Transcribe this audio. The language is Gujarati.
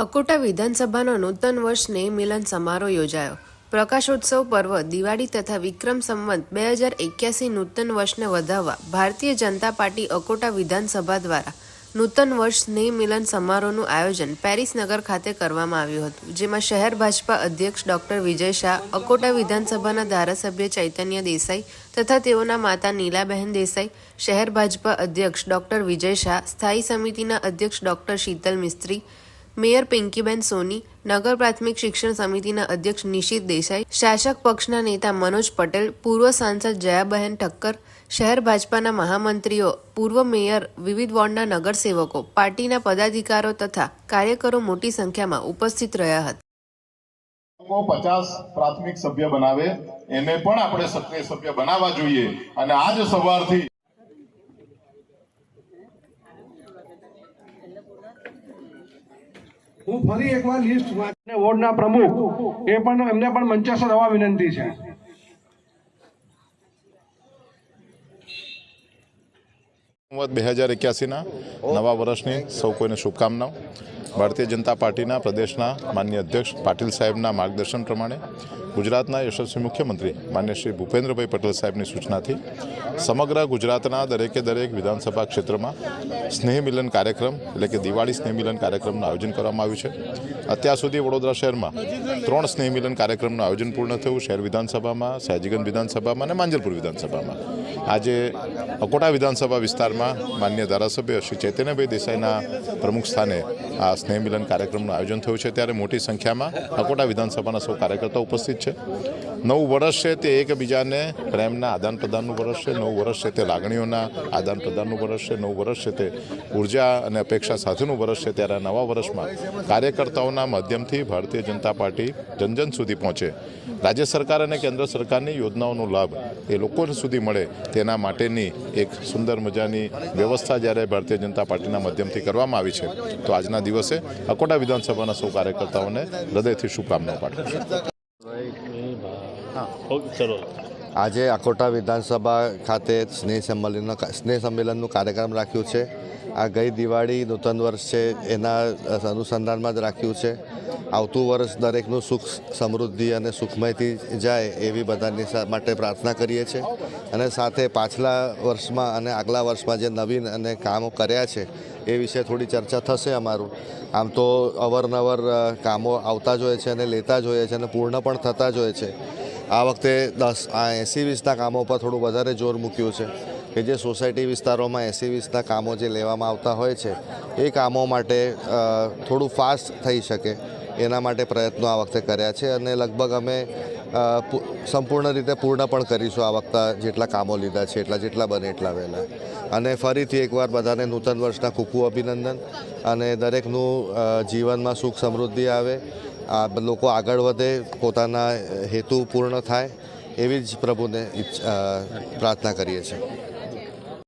અકોટા વિધાનસભાનો નૂતન વર્ષ સ્નેહ મિલન સમારોહ યોજાયો. પ્રકાશોત્સવ પર્વ, દિવાળી તથા વિક્રમ સંવંત બે હજાર એક્યાસી નૂતન વર્ષને વધાવવા ભારતીય જનતા પાર્ટી અકોટા વિધાનસભા દ્વારા નૂતન વર્ષ સ્નેહ મિલન સમારોહનું આયોજન પેરિસ નગર ખાતે કરવામાં આવ્યું હતું, જેમાં શહેર ભાજપા અધ્યક્ષ ડોક્ટર વિજય શાહ, અકોટા વિધાનસભાના ધારાસભ્ય ચૈતન્ય દેસાઈ તથા તેઓના માતા નીલાબહેન દેસાઈ, શહેર ભાજપા અધ્યક્ષ ડોક્ટર વિજય શાહ, સ્થાયી સમિતિના અધ્યક્ષ ડોક્ટર શીતલ મિસ્ત્રી મેયર પિંકીબેન સોની, નગર પ્રાથમિક શિક્ષણ સમિતિના અધ્યક્ષ નિશિત દેસાઈ, શાસક પક્ષના નેતા મનોજ પટેલ, પૂર્વ સાંસદ જયાબહેન ઠક્કર, શહેર ભાજપાના મહામંત્રીઓ, પૂર્વ મેયર વિવિધ વોર્ડના નગરસેવકો, પાર્ટીના પદાધિકારો તથા કાર્યકરો મોટી સંખ્યામાં ઉપસ્થિત રહ્યા હતા. પચાસ પ્રાથમિક સભ્ય બનાવે, એને પણ આપણે સક્રિય સભ્ય બનાવવા જોઈએ. અને આજ સવારથી હું ફરી એકવાર લિસ્ટ વાંચીને વોર્ડના પ્રમુખ, એ પણ એમને પણ મંચાસર આવવા વિનંતી છે. બે હજાર એક્યાસીના નવા વર્ષની સૌ કોઈને શુભકામનાઓ. ભારતીય જનતા પાર્ટીના પ્રદેશના માન્ય અધ્યક્ષ પાટીલ સાહેબના માર્ગદર્શન પ્રમાણે ગુજરાતના યશસ્વી મુખ્યમંત્રી માન્ય શ્રી ભૂપેન્દ્રભાઈ પટેલ સાહેબની સૂચનાથી સમગ્ર ગુજરાતના દરેકે દરેક વિધાનસભા ક્ષેત્રમાં સ્નેહ મિલન કાર્યક્રમ એટલે કે દિવાળી સ્નેહ મિલન કાર્યક્રમનું આયોજન કરવામાં આવ્યું છે. અત્યાર સુધી વડોદરા શહેરમાં ત્રણ સ્નેહ મિલન કાર્યક્રમનું આયોજન પૂર્ણ થયું શહેર વિધાનસભામાં, સયાજીગંજ વિધાનસભામાં અને માંજલપુર વિધાનસભામાં. આજે અકોટા વિધાનસભા વિસ્તારમાં માન્ય ધારાસભ્ય શ્રી ચૈતન્યભાઈ દેસાઈના પ્રમુખ સ્થાને આ સ્નેહ મિલન કાર્યક્રમનું આયોજન થયું છે. ત્યારે મોટી સંખ્યામાં અકોટા વિધાનસભાના સૌ કાર્યકર્તાઓ ઉપસ્થિત છે. નવું વર્ષ છે તે એકબીજાને પ્રેમના આદાન પ્રદાનનું વર્ષ છે, નવું વર્ષ છે તે લાગણીઓના આદાન પ્રદાનનું વર્ષ છે, નવું વર્ષ છે તે ઊર્જા અને અપેક્ષા સાથેનું વર્ષ છે ત્યારે નવા વર્ષમાં કાર્યકર્તાઓના માધ્યમથી ભારતીય જનતા પાર્ટી જન જન સુધી પહોંચે. રાજ્ય સરકાર અને કેન્દ્ર સરકારની યોજનાઓનો લાભ એ લોકો સુધી મળે તેના માટેની એક સુંદર મજાની વ્યવસ્થા જ્યારે ભારતીય જનતા પાર્ટીના માધ્યમથી કરવામાં આવી છે. તો આજના દિવસે અકોટા વિધાનસભાના સૌ કાર્યકર્તાઓને હૃદયથી શુભકામનાઓ પાઠવું છું. આજે અકોટા વિધાનસભા ખાતે સ્નેહ સંમેલનનો સ્નેહ સંમેલનનું કાર્યક્રમ રાખ્યું છે. આ ગઈ દિવાળી નૂતન વર્ષ છે, એના અનુસંધાનમાં જ રાખ્યું છે. આવતું વર્ષ દરેકનું સુખ, સમૃદ્ધિ અને સુખમયથી જાય એવી બધાની માટે પ્રાર્થના કરીએ છીએ. અને સાથે પાછલા વર્ષમાં અને આગલા વર્ષમાં જે નવીન અને કામો કર્યા છે, એ વિશે થોડી ચર્ચા થશે અમારું. આમ તો અવરનવર કામો આવતા જ હોય છે અને લેતા જ હોય છે અને પૂર્ણ પણ થતા જ હોય છે. આ વખતે દસ આ એંસી વીસના કામો પર થોડું વધારે જોર મૂક્યું છે કે જે સોસાયટી વિસ્તારોમાં એંસી વીસના કામો જે લેવામાં આવતા હોય છે, એ કામો માટે થોડું ફાસ્ટ થઈ શકે એના માટે પ્રયત્નો આ વખતે કર્યા છે અને લગભગ અમે સંપૂર્ણ રીતે પૂર્ણ પણ કરીશું આ વખતે જેટલા કામો લીધા છે, એટલા જેટલા બને એટલા વહેલા. અને ફરીથી એકવાર બધાને નૂતન વર્ષના ખૂબ ખૂબ અભિનંદન અને દરેકનું જીવનમાં સુખ સમૃદ્ધિ આવે આ લોકો આગળ વધે પોતાના હેતુ પૂર્ણ થાય એવી જ પ્રભુને પ્રાર્થના કરીએ છીએ.